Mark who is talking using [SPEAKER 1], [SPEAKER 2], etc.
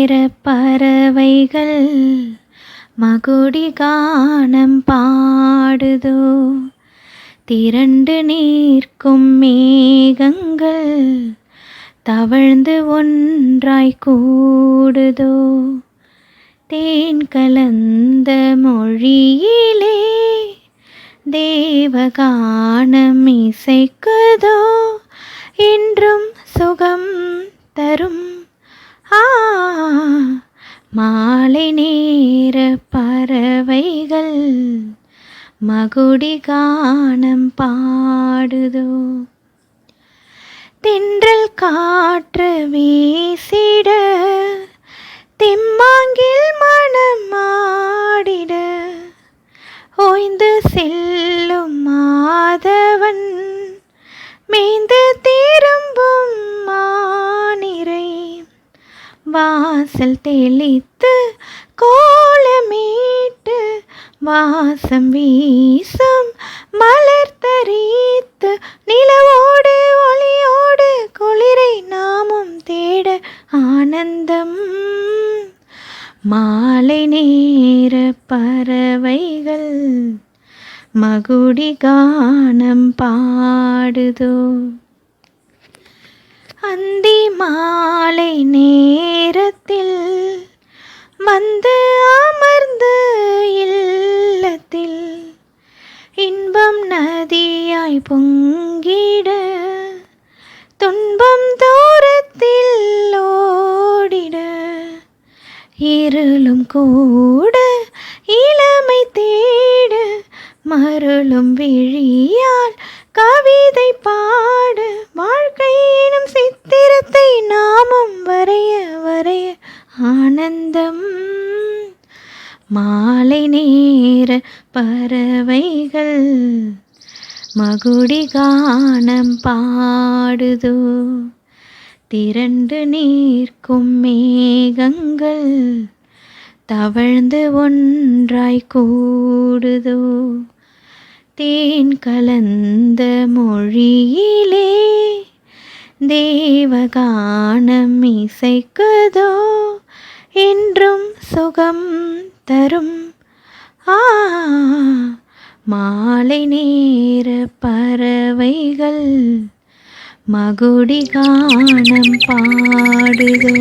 [SPEAKER 1] நிற பறவைகள் மகுடி கானம் பாடுதோ? திரண்டு நீர்க்கும் மேகங்கள் தவழ்ந்து ஒன்றாய் கூடுதோ? தேன் கலந்த மொழியிலே தேவகானம் இசைக்குதோ என்றும் சுகம் தரும் ஆ மாலை நேர பறவைகள் மகுடி கானம் பாடுதோ. தென்றல் காற்று வீசிட திம்மாங்கில் மனம் ஆடிட. ஓய்ந்து செல்லும் வாசல் தெளித்து கோலமீட்டு வாசம் வீசும் மலர் தரித்து நிலவோடு ஒளியோடு குளிரை நாமும் தேட ஆனந்தம். மாலை நேர பறவைகள் மகுடி கானம் பாடுதோ. அந்தி மாலை நேர நேரத்தில் வந்து அமர்ந்து இல்லத்தில் இன்பம் நதியாய் பொங்கிட துன்பம் தூரத்தில் ஓடிட இருளும் கூட இளமை தேட மருளும் விழியால் கவிதை பாட ஆனந்தம். மாலை நேர பறவைகள் மகுடி கானம் பாடுதோ. திரண்டு நீர்க்கும் மேகங்கள் தவழ்ந்து ஒன்றாய் கூடுதோ. தேன் கலந்த மொழியிலே தேவகானம் இசைக்குதோ. என்றும் சுகம் தரும். ஆ மாலை நேர பறவைகள் மகுடி கானம் பாடுதோ.